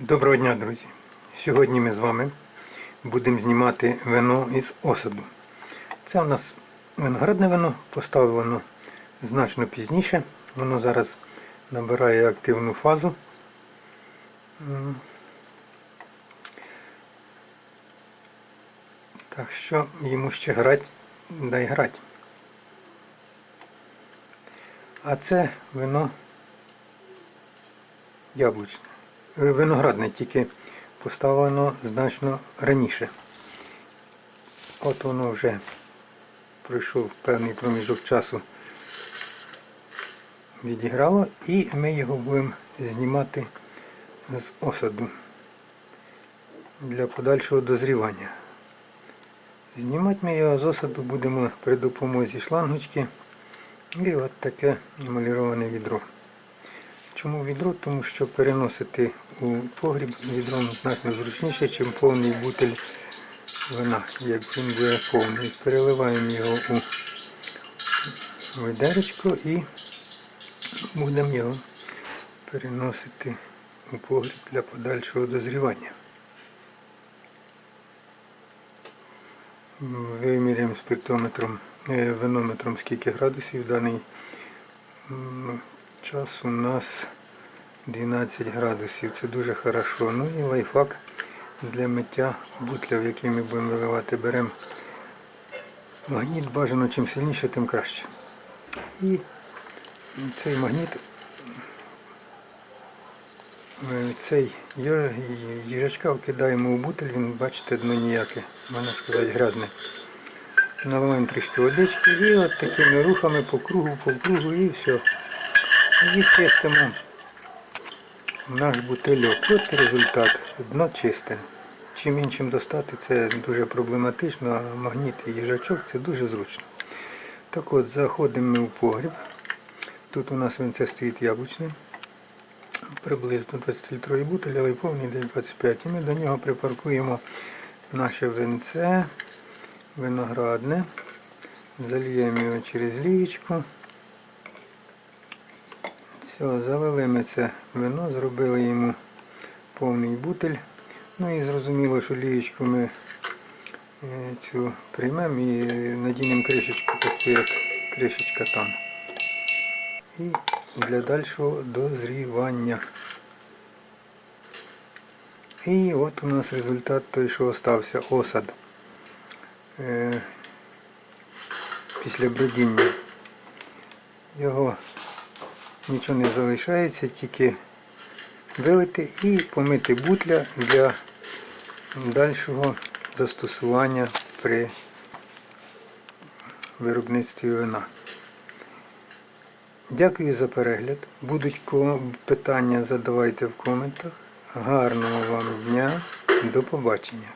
Доброго дня, друзі! Сьогодні ми з вами будемо знімати вино із осаду. Це у нас виноградне вино, поставлено значно пізніше. Воно зараз набирає активну фазу. Так що йому ще грати, дай грати. А це вино яблучне. Виноградне тільки поставлено значно раніше. От воно вже пройшов певний проміжок часу відіграло і ми його будемо знімати з осаду для подальшого дозрівання. Знімати ми його з осаду будемо при допомозі шлангочки і от таке емаліроване відро. Чому відро? Тому що переносити у погріб відром значно зручніше, ніж повний бутель вина, як він буде повний. Переливаємо його у ведеречко і будемо його переносити у погріб для подальшого дозрівання. Виміряємо спектрометром, е, винометром скільки градусів даний час у нас 12 градусів. Це дуже хорошо. Ну і лайфхак для миття бутля, в який ми будемо виливати, беремо магніт бажано чим сильніше, тим краще. І цей магніт, е, цей їжачка вкидаємо у бутиль, він, бачите, дно ніяке, можна сказати, грязне. Наливаємо трішки водички і от такими рухами по кругу, по кругу і все. І чистимо наш бутильок. От результат. Дно чисте. Чим іншим достати, це дуже проблематично, а магніт і їжачок це дуже зручно. Так от, заходимо ми в погріб. Тут у нас винце стоїть яблучне. Приблизно 20-літровий бутиль, але повний десь 25. І ми до нього припаркуємо наше винце виноградне. Зальємо його через лієчку. Все, залили ми це вино, зробили йому повний бутиль. Ну і зрозуміло, що лієчку ми е, цю приймемо і надінемо кришечку, таку як кришечка там. І для дальшого дозрівання. І от у нас результат той, що остався осад е, після бродіння. Його нічого не залишається, тільки вилити і помити бутля для дальшого застосування при виробництві вина. Дякую за перегляд. Будуть питання, задавайте в коментах. Гарного вам дня. До побачення.